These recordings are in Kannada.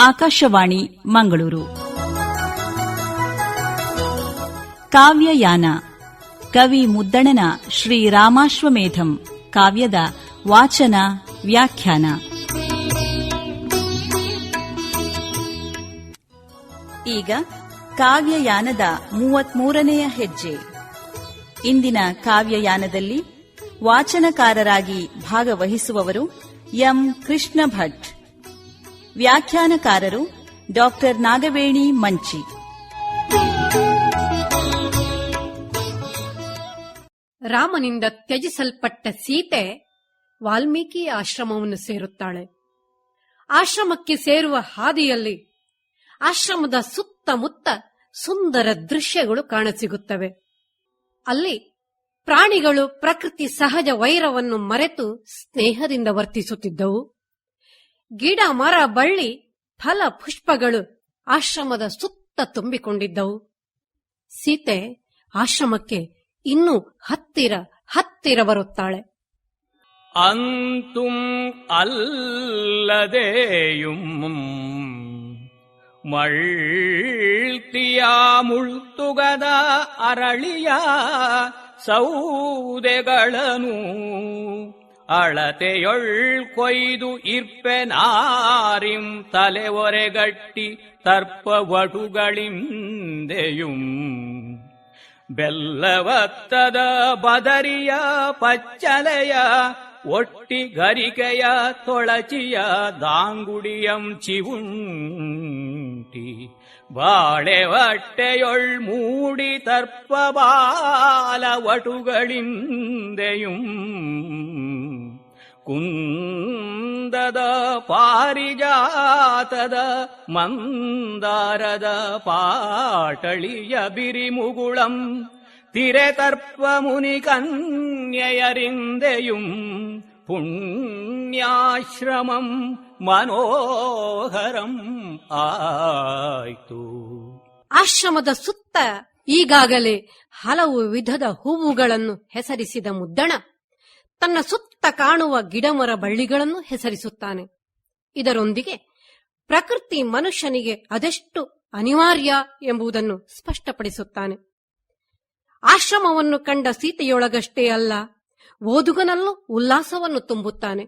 ಆಕಾಶವಾಣಿ, ಮಂಗಳೂರು. ಕಾವ್ಯಯಾನ, ಕವಿ ಮುದ್ದಣನ ಶ್ರೀ ರಾಮಾಶ್ವಮೇಧಂ, ಕಾವ್ಯದ ವಾಚನ, ವ್ಯಾಖ್ಯಾನ. ಈಗ ಕಾವ್ಯಯಾನದ ಮೂವತ್ಮೂರನೆಯ ಹೆಜ್ಜೆ. ಇಂದಿನ ಕಾವ್ಯಯಾನದಲ್ಲಿ ವಾಚನಕಾರರಾಗಿ ಭಾಗವಹಿಸುವವರು ಎಂ ಕೃಷ್ಣ ಭಟ್ ವ್ಯಾಖ್ಯಾನಕಾರರು ಡಾಕ್ಟರ್ ನಾಗವೇಣಿ ಮಂಚಿ. ರಾಮನಿಂದ ತ್ಯಜಿಸಲ್ಪಟ್ಟ ಸೀತೆ ವಾಲ್ಮೀಕಿ ಆಶ್ರಮವನ್ನು ಸೇರುತ್ತಾಳೆ. ಆಶ್ರಮಕ್ಕೆ ಸೇರುವ ಹಾದಿಯಲ್ಲಿ ಆಶ್ರಮದ ಸುತ್ತಮುತ್ತ ಸುಂದರ ದೃಶ್ಯಗಳು ಕಾಣಸಿಗುತ್ತವೆ. ಅಲ್ಲಿ ಪ್ರಾಣಿಗಳು ಪ್ರಕೃತಿ ಸಹಜ ವೈರವನ್ನು ಮರೆತು ಸ್ನೇಹದಿಂದ ವರ್ತಿಸುತ್ತಿದ್ದವು. ಗಿಡ ಮರ ಬಳ್ಳಿ ಫಲ ಪುಷ್ಪಗಳು ಆಶ್ರಮದ ಸುತ್ತ ತುಂಬಿಕೊಂಡಿದ್ದವು ಸೀತೆ ಆಶ್ರಮಕ್ಕೆ ಇನ್ನೂ ಹತ್ತಿರ ಹತ್ತಿರ ಬರುತ್ತಾಳೆ അന്തും അല്ലതേയും മഴ്ത്തിയാമുൾത്തുകത അരളിയ அளத்தையொள் கொய்து இர்ப்ப நாரிம் தலை ஒரே கட்டி தற்ப வடுகளிந்தேயும். ಬೆಲ್ಲವತ್ತದ ಬದರಿಯ ಪಚ್ಚಲೆಯ ಒಟ್ಟಿ ಗರಿಕೆಯ ತೊಳಚಿಯ ದಾಂಗುಡಿಯಂ ಚಿವುಂಟಿ வாழை வட்டையொள் மூடி தற்பபால வட்டுகளிந்தேயும் குந்தத பாரிஜாತದ மந்தாரத பாட்டளிய பிரிமுகுளம். திரை தற்ப முனி கன்யறிந்தையும் ಪುಣ್ಯಾಶ್ರಮಂ ಮನೋಹರಂ ಆಯ್ತು. ಆಶ್ರಮದ ಸುತ್ತ ಈಗಾಗಲೇ ಹಲವು ವಿಧದ ಹೂವುಗಳನ್ನು ಹೆಸರಿಸಿದ ಮುದ್ದಣ. ತನ್ನ ಸುತ್ತ ಕಾಣುವ ಗಿಡಮರ ಬಳ್ಳಿಗಳನ್ನು ಹೆಸರಿಸುತ್ತಾನೆ. ಇದರೊಂದಿಗೆ ಪ್ರಕೃತಿ ಮನುಷ್ಯನಿಗೆ ಅದೆಷ್ಟು ಅನಿವಾರ್ಯ ಎಂಬುದನ್ನು ಸ್ಪಷ್ಟಪಡಿಸುತ್ತಾನೆ. ಆಶ್ರಮವನ್ನು ಕಂಡ ಸೀತೆಯೊಳಗಷ್ಟೇ ಅಲ್ಲ ಓದುಗನಲ್ಲೂ ಉಲ್ಲಾಸವನ್ನು ತುಂಬುತ್ತಾನೆ.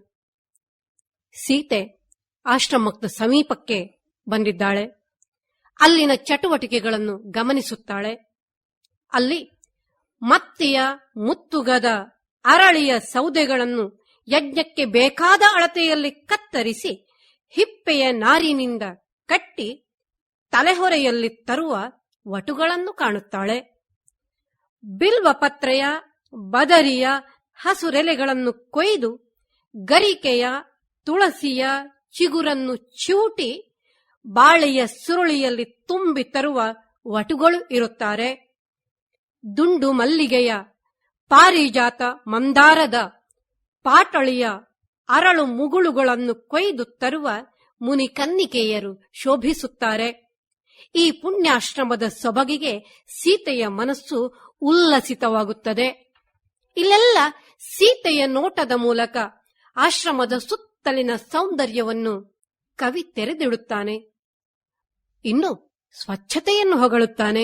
ಸೀತೆ ಆಶ್ರಮಕ್ತ ಸಮೀಪಕ್ಕೆ ಬಂದಿದ್ದಾಳೆ. ಅಲ್ಲಿನ ಚಟುವಟಿಕೆಗಳನ್ನು ಗಮನಿಸುತ್ತಾಳೆ. ಅಲ್ಲಿ ಮತ್ತೆಯ ಮುತ್ತುಗದ ಅರಳಿಯ ಸೌದೆಗಳನ್ನು ಯಜ್ಞಕ್ಕೆ ಬೇಕಾದ ಅಳತೆಯಲ್ಲಿ ಕತ್ತರಿಸಿ ಹಿಪ್ಪೆಯ ನಾರಿನಿಂದ ಕಟ್ಟಿ ತಲೆಹೊರೆಯಲ್ಲಿ ತರುವ ವಟುಗಳನ್ನು ಕಾಣುತ್ತಾಳೆ. ಬಿಲ್ವ ಪತ್ರೆಯ ಬದರಿಯ ಹಸುರೆಲೆಗಳನ್ನು ಕೊಯ್ದು ಗರಿಕೆಯ, ತುಳಸಿಯ ಚಿಗುರನ್ನು ಚಿವುಟಿ ಬಾಳೆಯ ಸುರುಳಿಯಲ್ಲಿ ತುಂಬಿ ತರುವ ವಟುಗಳು ಇರುತ್ತಾರೆ. ದುಂಡು ಮಲ್ಲಿಗೆಯ, ಪಾರಿಜಾತ ಮಂದಾರದ, ಪಾಟಳಿಯ ಅರಳು ಮುಗುಳುಗಳನ್ನು ಕೊಯ್ದು ತರುವ ಮುನಿ ಕನ್ನಿಕೆಯರು ಶೋಭಿಸುತ್ತಾರೆ. ಈ ಪುಣ್ಯಾಶ್ರಮದ ಸೊಬಗಿಗೆ ಸೀತೆಯ ಮನಸ್ಸು ಉಲ್ಲಸಿತವಾಗುತ್ತದೆ. ಇಲ್ಲೆಲ್ಲ ಸೀತೆಯ ನೋಟದ ಮೂಲಕ ಆಶ್ರಮದ ಸುತ್ತಲಿನ ಸೌಂದರ್ಯವನ್ನು ಕವಿ ತೆರೆದಿಡುತ್ತಾನೆ. ಇನ್ನು ಸ್ವಚ್ಛತೆಯನ್ನು ಹೊಗಳುತ್ತಾನೆ.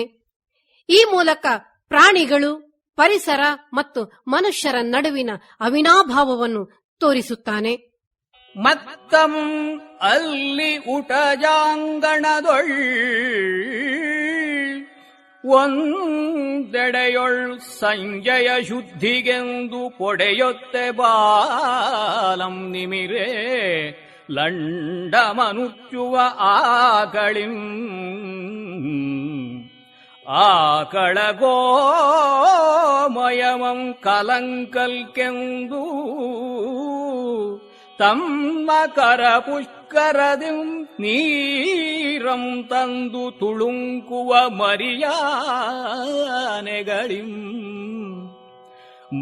ಈ ಮೂಲಕ ಪ್ರಾಣಿಗಳು, ಪರಿಸರ ಮತ್ತು ಮನುಷ್ಯರ ನಡುವಿನ ಅವಿನಾಭಾವವನ್ನು ತೋರಿಸುತ್ತಾನೆ. ಮತ್ತಂ ಅಲ್ಲಿ ಉಟಜಾಂಗಣದೊಳ್ ಒಂದೆಡೆಯೊಳ್ ಸಂಜಯ ಶುದ್ಧಿಗೆಂದು ಕೊಡೆಯೊತ್ತೆ ಬಾಲಂ ನಿಮಿರೆ ಲಂಡಮನುಚ್ಚುವ ಆಕಳಿಂ. ಆಗಳಿಂ ಆಕಳ ಗೋಮಯವಂ ಕಲಂಕಲ್ಕೆಂದು ತಮ್ಮ ಕರ ಪುಷ್ಕರದಿಂ ನೀರಂ ತಂದು ತುಳುಂಕುವ ಮರಿಯಾನೆಗಳಿಂ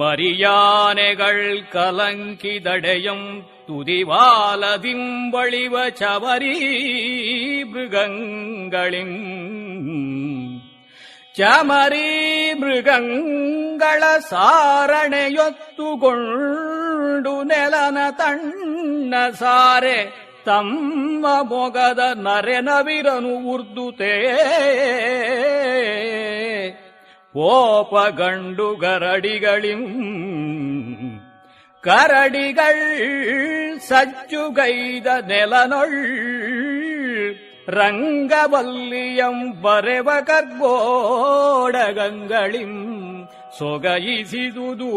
ಮರಿಯಾನೆಗಳ್ ಕಲಂಕಿದಡೆಯಂ ತುದಿವಾಲದಿಂಬಳಿವ ಚವರಿ ಮೃಗಗಳಿಂ ಚಮರಿ ಮೃಗಂಗಳ ಸಾರಣೆಯೊತ್ತುಗೊಂಡು ನೆಲನ ತಣ್ಣ ಸಾರೆ ತಮ್ಮ ಮೊಗದ ನರೆನವಿರನು ಉರ್ದುತೆ. ಕೋಪ ಗಂಡು ಗರಡಿಗಳಿಂ, ಕರಡಿಗಳ್ ಸಜ್ಜುಗೈದ ನೆಲನೊಳ್, ರಂಗವಲ್ಲಿಯಂ ಬರೆವ ಕರ್ಗೋಡಗಂಗಳಿಂ ಸೊಗಯಿಸಿದುದು.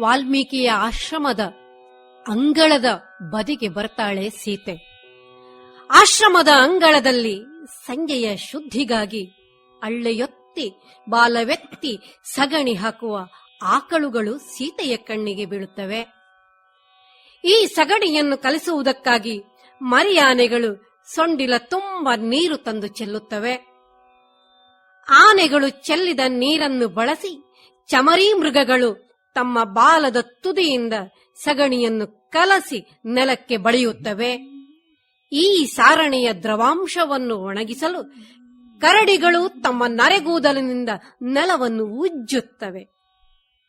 ವಾಲ್ಮೀಕಿಯ ಆಶ್ರಮದ ಅಂಗಳದ ಬದಿಗೆ ಬರ್ತಾಳೆ ಸೀತೆ. ಆಶ್ರಮದ ಅಂಗಳದಲ್ಲಿ ಸಂಜೆಯ ಶುದ್ಧಿಗಾಗಿ ಅಳ್ಳೆಯೊತ್ತಿ ಬಾಲವೆತ್ತಿ ಸಗಣಿ ಹಾಕುವ ಆಕಳುಗಳು ಸೀತೆಯ ಕಣ್ಣಿಗೆ ಬೀಳುತ್ತವೆ. ಈ ಸಗಣಿಯನ್ನು ಕಲಿಸುವುದಕ್ಕಾಗಿ ಮರಿಯಾನೆಗಳು ಸೊಂಡಿಲ ತುಂಬ ನೀರು ತಂದು ಚೆಲ್ಲುತ್ತವೆ. ಆನೆಗಳು ಚೆಲ್ಲಿದ ನೀರನ್ನು ಬಳಸಿ ಚಮರಿ ಮೃಗಗಳು ತಮ್ಮ ಬಾಲದ ತುದಿಯಿಂದ ಸಗಣಿಯನ್ನು ಕಲಸಿ ನೆಲಕ್ಕೆ ಬಳಿಯುತ್ತವೆ. ಈ ಸಾರಣೆಯ ದ್ರವಾಂಶವನ್ನು ಒಣಗಿಸಲು ಕರಡಿಗಳು ತಮ್ಮ ನರೆಗೂದಲಿನಿಂದ ನೆಲವನ್ನು ಉಜ್ಜುತ್ತವೆ.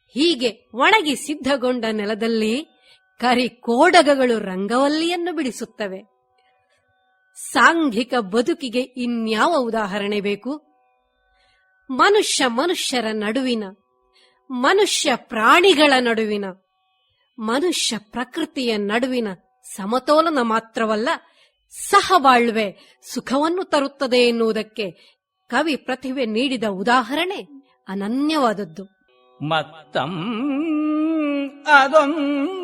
ಹೀಗೆ ಒಣಗಿ ಸಿದ್ಧಗೊಂಡ ನೆಲದಲ್ಲಿ ಕರಿ ಕೋಡಗಗಳು ರಂಗವಲ್ಲಿಯನ್ನು ಬಿಡಿಸುತ್ತವೆ. ಸಾಂಘಿಕ ಬದುಕಿಗೆ ಇನ್ಯಾವ ಉದಾಹರಣೆ ಬೇಕು? ಮನುಷ್ಯ ಮನುಷ್ಯರ ನಡುವಿನ ಮನುಷ್ಯ ಪ್ರಾಣಿಗಳ ನಡುವಿನ, ಮನುಷ್ಯ ಪ್ರಕೃತಿಯ ನಡುವಿನ ಸಮತೋಲನ ಮಾತ್ರವಲ್ಲ ಸಹಬಾಳ್ವೆ ಸುಖವನ್ನು ತರುತ್ತದೆ ಎನ್ನುವುದಕ್ಕೆ ಕವಿ ಪ್ರತಿಭೆ ನೀಡಿದ ಉದಾಹರಣೆ ಅನನ್ಯವಾದದ್ದು. ಮತ್ತಂ ಅದೊಂದೆಡೆಯಳ್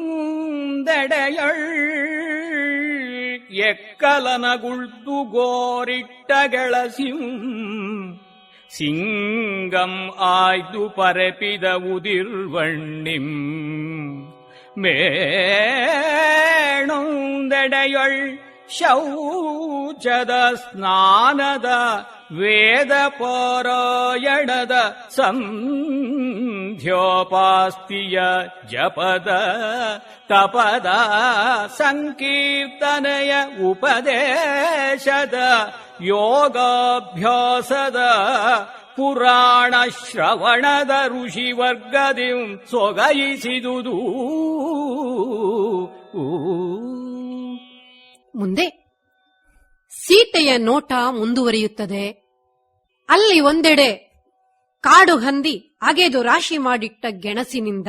ಎಕ್ಕಲನಗುಳ್ದು ಗೋರಿಟ್ಟ ಗೆಳಸಿಂ சிங்கம் ஆய்து பரப்பித உதிர் வண்ணிம். மேணுந்தடையொள் ಶೌಚದ ಸ್ನಾನದ ವೇದ ಪಾರಾಯಣದ ಸಂಧ್ಯೋಪಾಸ್ತಿಯ ಜಪದ ತಪದ ಸಂಕೀರ್ತನೆಯ ಉಪದೇಶದ ಯೋಗಾಭ್ಯಾಸದ ಪುರಾಣ ಶ್ರವಣದ ಋಷಿವರ್ಗದಿಂ ಸೊಗಯಿಸಿದುದು ಮುಂದೆ, ಸೀತೆಯ ನೋಟ ಮುಂದುವರಿಯುತ್ತದೆ. ಅಲ್ಲಿ ಒಂದೆಡೆ ಕಾಡು ಹಂದಿ ಅಗೆದು ರಾಶಿ ಮಾಡಿಟ್ಟ ಗೆಣಸಿನಿಂದ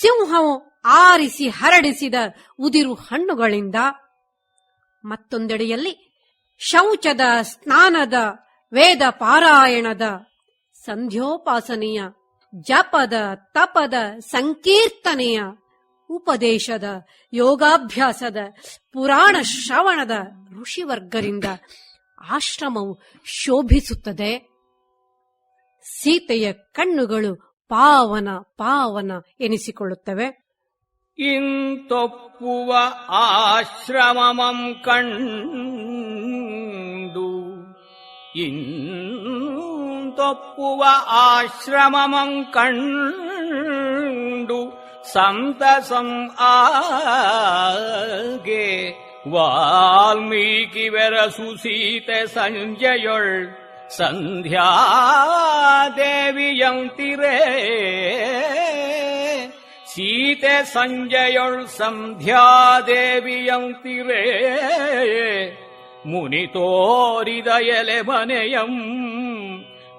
ಸಿಂಹವು ಆರಿಸಿ ಹರಡಿಸಿದ ಉದಿರು ಹಣ್ಣುಗಳಿಂದ ಮತ್ತೊಂದೆಡೆಯಲ್ಲಿ ಶೌಚದ ಸ್ನಾನದ ವೇದ ಪಾರಾಯಣದ ಸಂಧ್ಯೋಪಾಸನೆಯ ಜಪದ ತಪದ ಸಂಕೀರ್ತನೆಯ ಉಪದೇಶದ, ಯೋಗಾಭ್ಯಾಸದ, ಪುರಾಣ ಶ್ರವಣದ ಋಷಿವರ್ಗರಿಂದ ಆಶ್ರಮವು ಶೋಭಿಸುತ್ತದೆ. ಸೀತೆಯ ಕಣ್ಣುಗಳು ಪಾವನ ಪಾವನ ಎನಿಸಿಕೊಳ್ಳುತ್ತವೆ. ಇಂತೊಪ್ಪುವ ಆಶ್ರಮಮಂ ಕಂಡು, ಇಂತೊಪ್ಪುವ ಆಶ್ರಮಮಂ ಕಂಡು சந்தசம் ஆகே. வால்மீகிவர சுசீத சஞ்சயொள். சந்தியாதேவியம் திரே. சீத சஞ்சயொள் சந்தியாதேவியம் திரே. முனிதோரிதயலே மனையம்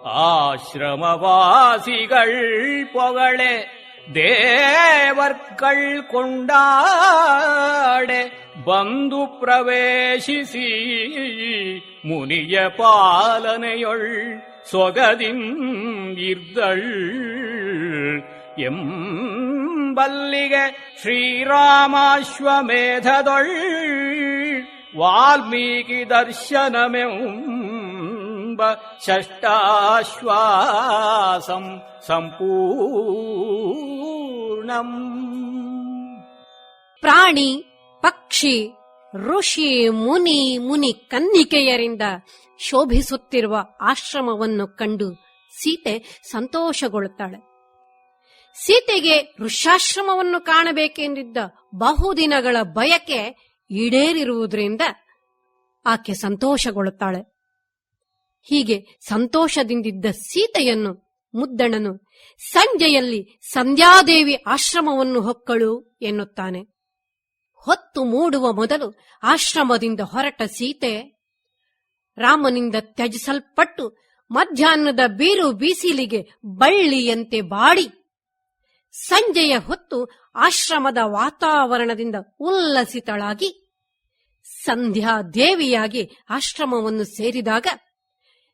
ஆசிரமவாசிகள் புகழே. ಪೊಗಳೆ ದೇವರ್ಗಳ್ ಕೊಂಡಾಡೆ ಬಂದು ಪ್ರವೇಶಿಸಿ ಮುನಿಯ ಪಾಲನೆಯೊಳ್ ಸೊಗದಿಂ ಇರ್ದಳ್ ಎಂಬಲ್ಲಿಗೆ ಶ್ರೀರಾಮಾಶ್ವಮೇಧದೊಳ್ ವಾಲ್ಮೀಕಿ ದರ್ಶನಮೆಂಬ ಷಷ್ಟಾಶ್ವಾಸಂ ಸಂಪೂರ್ಣಂ ಪ್ರಾಣಿ. ಪಕ್ಷಿ, ಋಷಿ, ಮುನಿ ಮುನಿ ಕನ್ನಿಕೆಯರಿಂದ ಶೋಭಿಸುತ್ತಿರುವ ಆಶ್ರಮವನ್ನು ಕಂಡು ಸೀತೆ ಸಂತೋಷಗೊಳ್ಳುತ್ತಾಳೆ. ಸೀತೆಗೆ ಋಷಾಶ್ರಮವನ್ನು ಕಾಣಬೇಕೆಂದಿದ್ದ ಬಹುದಿನಗಳ ಬಯಕೆ ಈಡೇರಿರುವುದರಿಂದ ಆಕೆ ಸಂತೋಷಗೊಳ್ಳುತ್ತಾಳೆ. ಹೀಗೆ ಸಂತೋಷದಿಂದಿದ್ದ ಸೀತೆಯನ್ನು ಮುದ್ದಣನು. ಸಂಜೆಯಲ್ಲಿ ಸಂಧ್ಯಾದೇವಿ ಆಶ್ರಮವನ್ನು ಹೊಕ್ಕಳು ಎನ್ನುತ್ತಾನೆ. ಹೊತ್ತು ಮೂಡುವ ಮೊದಲು ಆಶ್ರಮದಿಂದ ಹೊರಟ ಸೀತೆ ರಾಮನಿಂದ ತ್ಯಜಿಸಲ್ಪಟ್ಟು ಮಧ್ಯಾಹ್ನದ ಬೀರು ಬೀಸಿಲಿಗೆ ಬಳ್ಳಿಯಂತೆ ಬಾಡಿ. ಸಂಜೆಯ ಹೊತ್ತು ಆಶ್ರಮದ ವಾತಾವರಣದಿಂದ ಉಲ್ಲಸಿತಳಾಗಿ ಸಂಧ್ಯಾ ದೇವಿಯಾಗಿ ಆಶ್ರಮವನ್ನು ಸೇರಿದಾಗ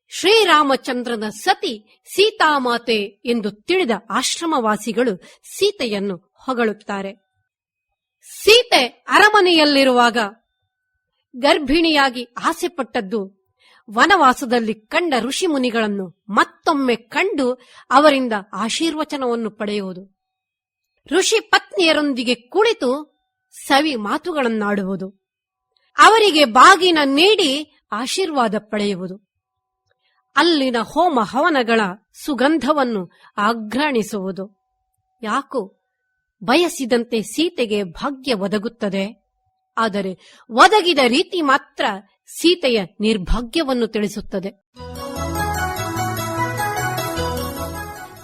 ಶ್ರೀರಾಮಚಂದ್ರನ ಸತಿ ಸೀತಾಮಾತೆ ಎಂದು ತಿಳಿದ ಆಶ್ರಮವಾಸಿಗಳು ಸೀತೆಯನ್ನು ಹೊಗಳುತ್ತಾರೆ. ಸೀತೆ ಅರಮನೆಯಲ್ಲಿರುವಾಗ ಗರ್ಭಿಣಿಯಾಗಿ ಆಸೆಪಟ್ಟದ್ದು ವನವಾಸದಲ್ಲಿ ಕಂಡ ಋಷಿಮುನಿಗಳನ್ನು ಮತ್ತೊಮ್ಮೆ ಕಂಡು ಅವರಿಂದ ಆಶೀರ್ವಚನವನ್ನು ಪಡೆಯುವುದು. ಋಷಿ ಪತ್ನಿಯರೊಂದಿಗೆ ಕುಳಿತು ಸವಿ ಮಾತುಗಳನ್ನಾಡುವುದು. ಅವರಿಗೆ ಬಾಗಿನ ನೀಡಿ ಆಶೀರ್ವಾದ ಪಡೆಯುವುದು. ಅಲ್ಲಿನ ಹೋಮ ಹವನಗಳ ಸುಗಂಧವನ್ನು ಆಘ್ರಾಣಿಸುವುದು. ಯಾಕೋ ಬಯಸಿದಂತೆ ಸೀತೆಗೆ ಭಾಗ್ಯ ಒದಗುತ್ತದೆ. ಆದರೆ ಒದಗಿದ ರೀತಿ ಮಾತ್ರ ಸೀತೆಯ ನಿರ್ಭಾಗ್ಯವನ್ನು ತಿಳಿಸುತ್ತದೆ.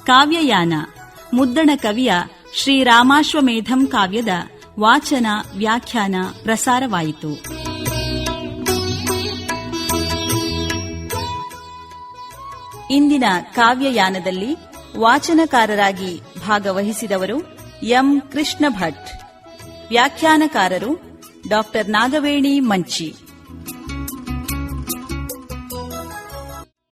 ಕಾವ್ಯಯಾನ. ಮುದ್ದಣ ಕವಿಯ ಶ್ರೀರಾಮಾಶ್ವಮೇಧಂ ಕಾವ್ಯದ ವಾಚನ, ವ್ಯಾಖ್ಯಾನ, ಪ್ರಸಾರವಾಯಿತು. ಇಂದಿನ ಕಾವ್ಯಯಾನದಲ್ಲಿ ವಾಚನಕಾರರಾಗಿ ಭಾಗವಹಿಸಿದವರು ಎಂ. ಕೃಷ್ಣ ಭಟ್ ವ್ಯಾಖ್ಯಾನಕಾರರು ಡಾಕ್ಟರ್ ನಾಗವೇಣಿ ಮಂಚಿ.